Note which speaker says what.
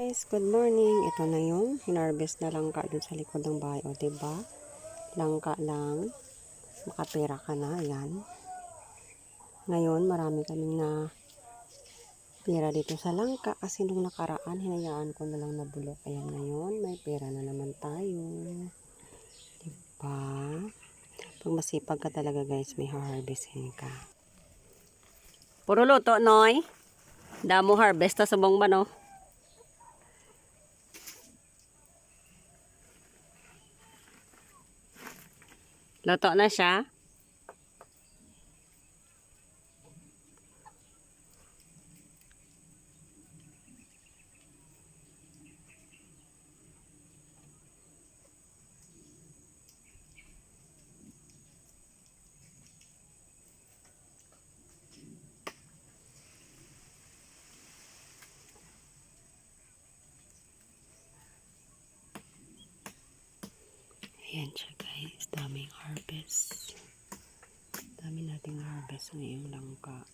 Speaker 1: Guys, good morning. Ito na yung hinarvest na langka dun sa likod ng bahay. O, diba? Langka lang. Makapera ka na. Ayan. Ngayon, marami kaming na pera dito sa langka kasi nung nakaraan, hinayaan ko na lang nabulok. Ayan, ngayon, may pera na naman tayo. Diba? Pag masipag ka talaga, guys, may harvestin ka. Puro luto, Noy. Damo harvest ta subong ba, no? Luto na siya. Ayan siya guys. Daming harvest. Dami nating harvest ngayong langka.